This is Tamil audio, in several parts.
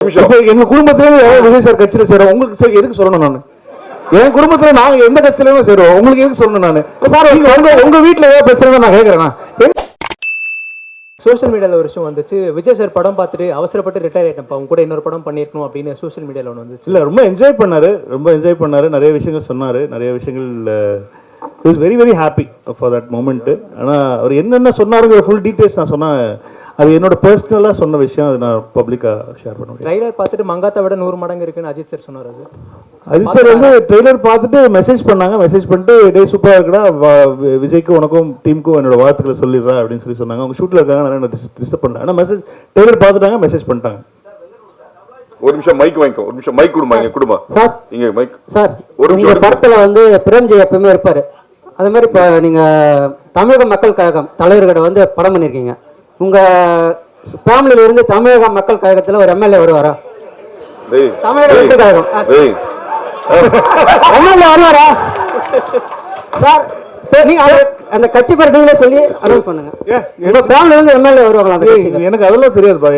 எங்க குடும்பத்திலே யாராவது விஜய் சார் கட்சியில சேரும் உங்களுக்கு சரி எதுக்கு சொல்லணும் நானு? என் குடும்பத்துல நாங்க எந்த கட்சியிலுமே சேருவோம். உங்களுக்கு எதுக்கு சொல்லணும் நானு? சார் நீங்க உங்க உங்க வீட்டுல ஏதாவது பிரச்சனை நான். எங்க- சோஷியல் மீடியாவில் ஒரு விஷயம் வந்துச்சு. விஜய் சார் படம் பார்த்துட்டு அவசரப்பட்டு ரிட்டையர் ஆயிட்டேன் அவங்க கூட இன்னொரு படம் பண்ணிருக்கணும் அப்படின்னு சோஷியல் மீடியாவில் ஒன்று வந்துச்சு. இல்ல ரொம்ப என்ஜாய் பண்ணாரு. ரொம்ப என்ஜாய் பண்ணாரு. நிறைய விஷயங்கள் சொன்னாரு. நிறைய விஷயங்கள் is very very happy for that moment ஆனா அவர் என்னென்ன சொன்னாருங்கிற ஃபுல் டீடைல்ஸ் நான் சொன்னா அது என்னோட பர்சனலா சொன்ன விஷயம் அது நான் பப்ளிக்கா ஷேர் பண்ண முடியும். ட்ரைலர் பார்த்துட்டு மங்காத்தை விட நூறு மடங்கு இருக்குன்னு அஜித் சார் சொன்னார் அது. அஜித் சார் வந்து ட்ரெய்லர் பார்த்துட்டு மெசேஜ் பண்ணாங்க. மெசேஜ் பண்ணிட்டு டே சூப்பராக இருக்குடா. விஜய்க்கும் உனக்கும் டீமுக்கும் என்னோட வாழ்த்துக்களை சொல்லிடுறா அப்படின்னு சொல்லி சொன்னாங்க. அவங்க ஷூட்டில் இருக்காங்க நான் டிஸ்டர்ப் பண்ணேன் ஆனால் மெசேஜ் ட்ரெய்லர் பார்த்துட்டாங்க மெசேஜ் பண்ணிட்டாங்க. ஒரு நிமிஷம் மைக் வாங்கிக்கோ. ஒரு நிமிஷம் மைக் கொடுமா இங்க கொடுமா சார் இங்க மைக் சார் ஒரு நிமிஷம். படத்துல வந்து பிரேம்ஜி எப்பவுமே இருப்பாரு. அதே மாதிரி இப்போ நீங்க தமிழக மக்கள் கழகம் தலைவர்கிட்ட வந்து படம் பண்ணியிருக்கீங்க உங்க ஃபேமிலியில இருந்து தமிழக மக்கள் கழகத்துல ஒரு எம்எல்ஏ வருவாரா? தமிழக வெற்றி கழகம். எம்எல்ஏ வருவாரா? சார் அந்த கட்சி பேர் நீங்களே சொல்லி அனௌன்ஸ் பண்ணுங்க. ஏன், உங்க ஃபேமிலில இருந்து எம்எல்ஏ வருவாங்களா அந்த ஏய், கட்சிக்கு எனக்கு அதெல்லாம் தெரியாதுப்பா.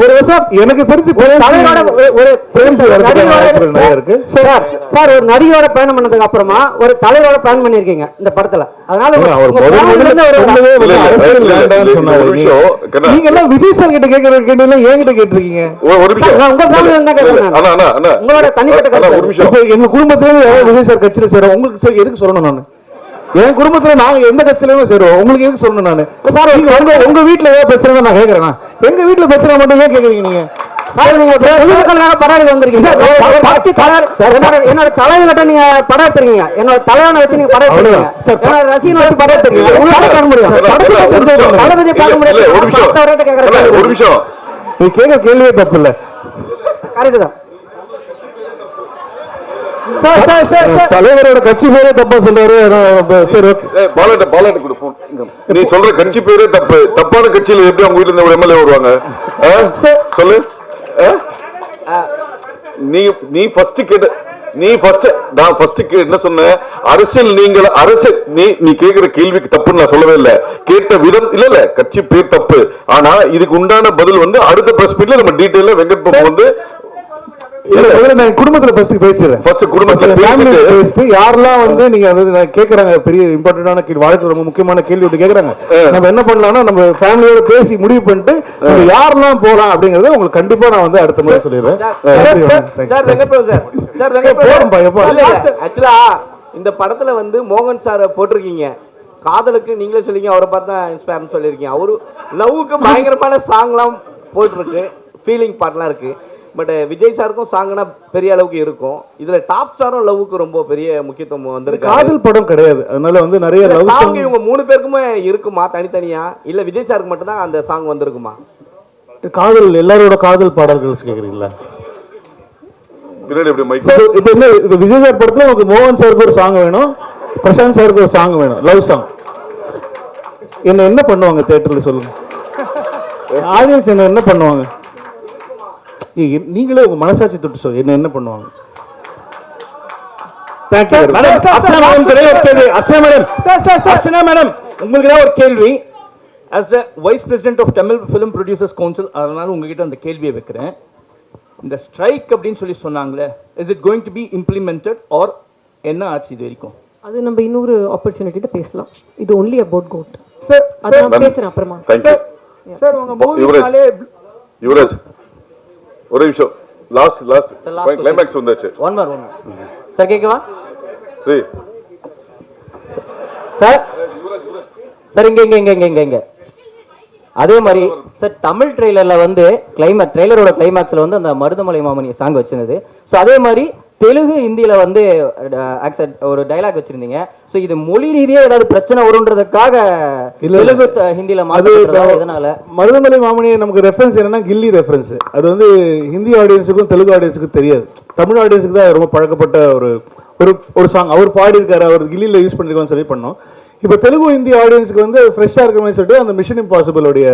ஒரு வருஷம் எனக்கு தெரிஞ்சு தலைவரோட ஒரு- ஒரு நிறைய இருக்கு. சார் சார் ஒரு நடிகரோட பயணம் பண்ணதுக்கு அப்புறமா ஒரு தலைவரோட பயணம் பண்ணிருக்கீங்க இந்த படத்துல. அதனால. நீங்க எல்லாம் விஜய் சார் கிட்ட கேட்கிற கேள்வி என்கிட்ட கேட்டிருக்கீங்க. ஒரு- ஒரு நிமிஷம். சார், உங்க family இருந்தா அண்ணா உங்களோட தனிப்பட்ட கருத்து ஒரு நிமிஷம். இப்ப எங்க குடும்பத்திலே விஜய் சார் கட்சியில சேரும் உங்களுக்கு சரி எதுக்கு சொல்லணும் நானு என் குடும்பத்துல நாங்க எந்த கட்சியிலுமே சேருவோம். உங்களுக்கு எதுக்கு சொல்லணும் நானு? சார் நீங்க உங்க உங்க வீட்டுல ஏதாவது பிரச்சனை நான் கேக்குறேன். எங்க வீட்டுல பிரச்சனை மட்டும் ஏன் கேக்குறீங்க நீங்க? என்னோட என்னோட தலைவர்கிட்ட நீங்க படம் எடுத்திருக்கீங்க. என்னோட தலைவனை வச்சு நீங்க படம் எடுத்திருக்கீங்க. என்னோட ரசிகனை வச்சு படம் எடுத்திருக்கீங்க. உங்களால கேட்க முடியும். தளபதியை பார்க்க முடியாது. ஒரு நிமிஷம். நீ கேட்க கேள்வியே தப்பு இல்ல. கரெக்ட் தான். சார் சார் சார் சார் தலைவரோட கட்சி பேரே தப்பா சொல்றாரு. நான் சரி ஓகே. ஏய், பாலாட்ட பாலாட்ட கொடு. இங்க. நீ சொல்ற கட்சி பேரே தப்பு. தப்பான கட்சியில எப்படி அவங்க வீட்டுல இருந்து எம்எல்ஏ வருவாங்க? சொல்லு? நீ நீ ஃபர்ஸ்ட் கேட்ட நீ ஃபர்ஸ்ட் நான் ஃபர்ஸ்ட் என்ன சொன்னேன் அரசியல் நீங்கள் அரசியல் நீ நீ கேக்குற கேள்விக்கு தப்புன்னு நான் சொல்லவே இல்ல. கேட்ட விதம் இல்ல இல்ல கட்சி பேர் தப்பு. ஆனா இதுக்கு உண்டான பதில் வந்து அடுத்த பிரஸ் மீட்ல நம்ம டீடைலா வெங்கட் பாபு வந்து நான் குடும்பத்துல ஃபர்ஸ்ட் பேசிடுறேன். First குடும்பத்துல பேசிட்டு- பேசிட்டு யாரெல்லாம் வந்து நீங்க நான் கேக்குறாங்க பெரிய இம்பார்ட்டன்டான கேள்வி வாழ்க்கை ரொம்ப முக்கியமான கேள்வி ஒன்று கேக்குறாங்க. நம்ம என்ன பண்ணலாம்னா நம்ம ஃபேமிலியோட பேசி முடிவு பண்ணிட்டு நம்ம யாரெல்லாம் போலாம் அப்படிங்கறத உங்களுக்கு கண்டிப்பா நான் வந்து அடுத்த முறை சொல்லிடுறேன். Sir Venkat Prabhu sir sir? Venkat Prabhu actually இந்த படத்துல வந்து மோகன் சாரை போட்டிருக்கீங்க. காதலுக்கு நீங்களே சொல்லிங்க அவரை பார்த்தா இன்ஸ்பயர்னு சொல்லியிருக்கீங்க. அவரு லவ்வுக்கு பயங்கரமான சாங்லாம் போயிட்டுருக்கு ஃபீலிங் பாட்டெலாம் இருக்கு. பட் விஜய் சாருக்கும் சாங்னா பெரிய அளவுக்கு இருக்கும். இதுல டாப் ஸ்டாரும் லவ்வுக்கு ரொம்ப பெரிய முக்கியத்துவம் வந்திருக்கு காதல் படம் கிடையாது. அதனால வந்து நிறைய லவ் சாங் இவங்க மூணு பேருக்குமே இருக்குமா தனித்தனியா? இல்ல விஜய் சாருக்கு மட்டும்தான் அந்த சாங் வந்திருக்குமா? காதல் எல்லாரோட காதல் பாடல்கள் கேக்குறீங்களா? பின்னாடி எப்படி மைக் இப்போ என்ன இப்போ விஜய் சார் படத்துல உங்களுக்கு மோகன் சாருக்கு ஒரு சாங் வேணும் பிரசாந்த் சாருக்கு ஒரு சாங் வேணும் லவ் சாங் என்ன என்ன பண்ணுவாங்க தியேட்டர்ல சொல்லுங்க? ஆடியன்ஸ் என்ன என்ன பண்ணுவாங்க? நீங்களே உங்க மனசாட்சி தொட்டு சொல்லு என்ன என்ன பண்ணுவாங்க? சார் சார் சார் உங்களுக்கு தான் ஒரு கேள்வி? As the vice president of Tamil film producers council அதனால உங்ககிட்ட அந்த கேள்வியை வைக்கிறேன். இந்த ஸ்ட்ரைக் அப்படின்னு சொல்லி சொன்னாங்களே is it going to be implemented or என்ன ஆச்சு இது வரைக்கும்? அது நம்ம இன்னொரு ஆப்பர்ச்சுனிட்டியில் பேசலாம். இது ஒன்லி அபவுட் கோட் சார் அது நான் பேசுறேன் அப்புறமா. தேங்க்யூ சார் உங்க யுவராஜ் யுவராஜ் ஒரு நிமிஷம். Last last. கிளைமேக்ஸ் வந்தாச்சு. ஒன் மார் ஒன் சார் கேட்கவா சார் சார் இங்க இங்க இங்க இங்க இங்க இங்க. அதே மாதிரி சார் தமிழ் ட்ரெய்லர்ல வந்து கிளைமேக் ட்ரெய்லரோட கிளைமேக்ஸ்ல வந்து அந்த மருதமலை மாமணி சாங் வச்சிருந்தது. ஸோ அதே மாதிரி தெலுங்கு ஹிந்தியில வந்து accent ஒரு டைலாக் வச்சிருந்தீங்க. ஸோ இது மொழி ரீதியா ஏதாவது பிரச்சனை வரும்ன்றதுக்காக இல்ல. தெலுங்கு ஹிந்தியில அது மாற்றப்படுறதா எதனால? மருதமலை மாமணி நமக்கு ரெஃபரன்ஸ் என்னன்னா கில்லி ரெஃபரன்ஸ் அது வந்து ஹிந்தி ஆடியன்ஸுக்கும் தெலுங்கு ஆடியன்ஸுக்கும் தெரியாது. தமிழ் ஆடியன்ஸுக்கு தான் ரொம்ப பழக்கப்பட்ட ஒரு ஒரு ஒரு சாங் அவர் பாடியிருக்காரு அவர் கில்லியில் யூஸ் பண்ணிருக்கோம்னு சொல்லி பண்ணோம். இப்போ தெலுங்கு ஹிந்தி ஆடியன்ஸுக்கு வந்து ஃப்ரெஷ்ஷாக இருக்கிற மாதிரி சொல்லிட்டு அந்த மிஷன் இம்பாசிபிளுடைய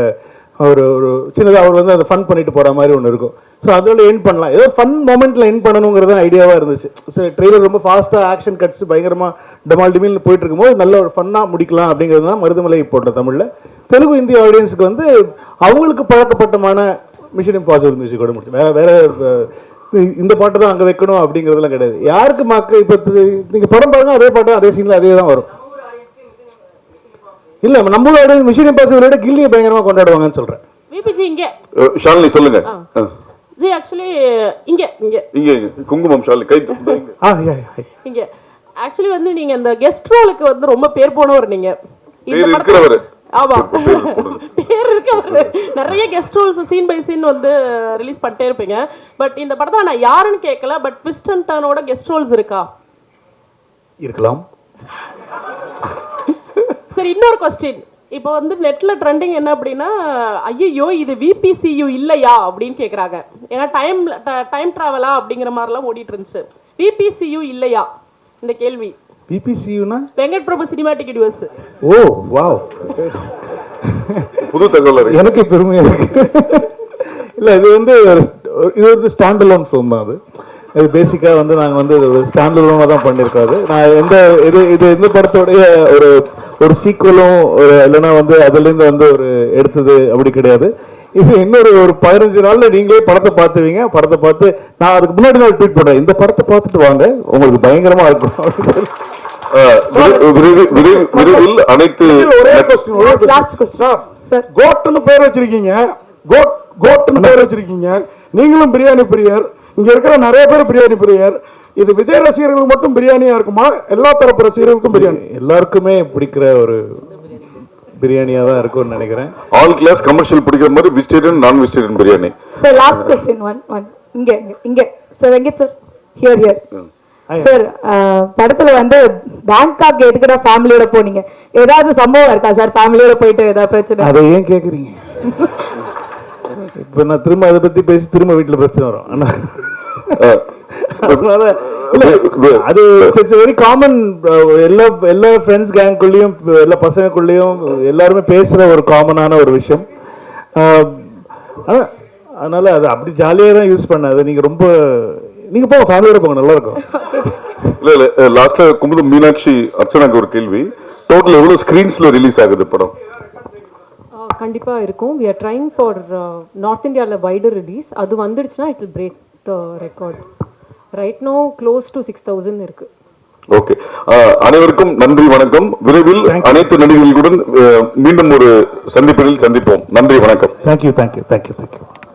ஒரு ஒரு சின்னதாக அவர் வந்து அதை ஃபன் பண்ணிட்டு போகிற மாதிரி ஒன்று இருக்கும். ஸோ அதில் என் பண்ணலாம். ஏதோ ஃபன் மொமெண்ட்டில் என் பண்ணணுங்கிறது ஐடியாவாக இருந்துச்சு. ஸோ ட்ரெய்லர் ரொம்ப ஃபாஸ்ட்டாக ஆக்ஷன் கட்ஸ் பயங்கரமாக டமால் டிமில்னு போயிட்டு இருக்கும்போது நல்ல ஒரு ஃபன்னாக முடிக்கலாம் அப்படிங்கிறது தான் மருதமலை போட்ட தமிழில். தெலுங்கு இந்திய ஆடியன்ஸுக்கு வந்து அவங்களுக்கு பழக்கப்பட்டமான மிஷன் இம்பாசிபிள் மியூசிக்கோட முடிச்சு வேற வேற இந்த பாட்டு தான் அங்கே வைக்கணும் அப்படிங்கிறதுலாம் கிடையாது. யாருக்கு மக்கள் இப்போ நீங்கள் படம் பாருங்க அதே பாட்டு அதே சீனில் அதே தான் வரும். இல்லை நம்மளோட மிஷன் இம்பாசிபிளோட கில்லியை பயங்கரமாக கொண்டாடுவாங்கன்னு சொல்கிறேன் விபிஜி இங்கே. ஷாலினி சொல்லுங்க. ஜி ஆக்சுவலி இங்கே இங்கே. இங்க. குங்குமம் ஷாலினி. கை. இங்க. ஆக்சுவலி வந்து நீங்க இந்த கெஸ்ட் ரோலுக்கு வந்து ரொம்ப பேர் போனவர் நீங்க. இந்த பேர் படத்துல-. ஆமா. பேர் இருக்கவர் நிறைய guest roles scene by scene வந்து ரிலீஸ் பண்ணிட்டே இருப்பீங்க. பட் இந்த படத்துல நான் யாருன்னு கேட்கல பட் ட்விஸ்ட் அண்ட் டர்னோட கெஸ்ட் ரோல்ஸ் இருக்கா? இருக்கலாம். சரி இன்னொரு கொஸ்டின் இப்போ வந்து நெட்ல ட்ரெண்டிங் என்ன அப்படின்னா ஐயோ இது விபிசியு இல்லையா அப்படின்னு கேக்குறாங்க. ஏன்னா டைம் டைம் டிராவலா அப்படிங்கிற மாதிரிலாம் ஓடிட்டு இருந்துச்சு. விபிசியு இல்லையா? இந்த கேள்வி. பிபிசியூனா Venkat Prabhu cinematic universe oh wow புது தகவல் எனக்கு பெருமையா இருக்கு. இல்ல இது வந்து இது வந்து ஸ்டாண்ட் அலோன் ஃபிலிம் தான் அது. இது பேசிக்காக வந்து நாங்கள் வந்து ஸ்டாண்ட் அலோனாக தான் பண்ணியிருக்கோம் அது. நான் எந்த இது இது இந்த படத்தோடைய ஒரு ஒரு சீக்குவலும் ஒரு இல்லைன்னா வந்து அதுலேருந்து வந்து ஒரு எடுத்தது அப்படி கிடையாது. இது இன்னொரு ஒரு பதினஞ்சு நாள்ல நீங்களே படத்தை பார்த்துவீங்க படத்தை பார்த்து நான் அதுக்கு முன்னாடி நான் ட்வீட் பண்ணுறேன் இந்த படத்தை பார்த்துட்டு வாங்க. உங்களுக்கு பயங்கரமா இருக்கும். அப்படின்னு சொல்லி விரைவில் அனைத்து. கோட்டுன்னு பேர் வச்சிருக்கீங்க. கோட் கோட்டுன்னு பேர் வச்சிருக்கீங்க. நீங்களும் பிரியாணி பிரியர். இங்க இருக்கிற நிறைய பேர் பிரியாணி பிரியர். இது விஜய் ரசிகர்களுக்கு மட்டும் பிரியாணியா இருக்குமா? எல்லா தரப்பு ரசிகர்களுக்கும் பிரியாணி. எல்லாருக்குமே பிடிக்கிற ஒரு பிரியாணியாக தான் இருக்கும்னு நினைக்கிறேன். ஆல் கிளாஸ் கமர்ஷியல் பிடிக்கிற மாதிரி வெஜிடேரியன் நான் vegetarian biryani. Sir last question one one இங்க இங்க, இங்க sir Venkat sir here here sir படத்துல வந்து பேங்காக் எதுக்குடா ஃபேமிலியோட போனீங்க? ஏதாவது சம்பவம் இருக்கா சார் ஃபேமிலியோட போயிட்டு ஏதாவது பிரச்சனை? அதை ஏன் கேக்குறீங்க? இப்ப நான் திரும்ப அதை பத்தி பேசி திரும்ப வீட்டுல பிரச்சனை வரும். அதனால அது வெரி காமன் எல்லா எல்லா ஃப்ரெண்ட்ஸ் கேங்குள்ளேயும் எல்லா பசங்களுக்குள்ளேயும் எல்லாருமே பேசுற ஒரு காமனான ஒரு விஷயம். அஹ், ஆனா, அதனால அது அப்படி ஜாலியாக தான் யூஸ் பண்ண அது நீங்க ரொம்ப நீங்க போங்க ஃபேமிலியோட போங்க நல்லா இருக்கும் இல்ல இல்ல லாஸ்ட்ல குமுதம் மீனாட்சி அர்ச்சனாக்கு ஒரு கேள்வி. டோட்டல் எவ்வளவு ஸ்கிரீன்ஸ்ல ரிலீஸ் ஆகுது படம்? கண்டிப்பா இருக்கும். We are trying for north இந்தியாவில் வைடர் ரிலீஸ் அது வந்துடுச்சுன்னா it will break the record right no close to six thousand இருக்கு. ஓகே அனைவருக்கும் நன்றி வணக்கம். விரைவில் அனைத்து நடிகர்களுடன் அஹ், மீண்டும் ஒரு சந்திப்பில் சந்திப்போம். நன்றி வணக்கம். Thank you thank you thank you thank you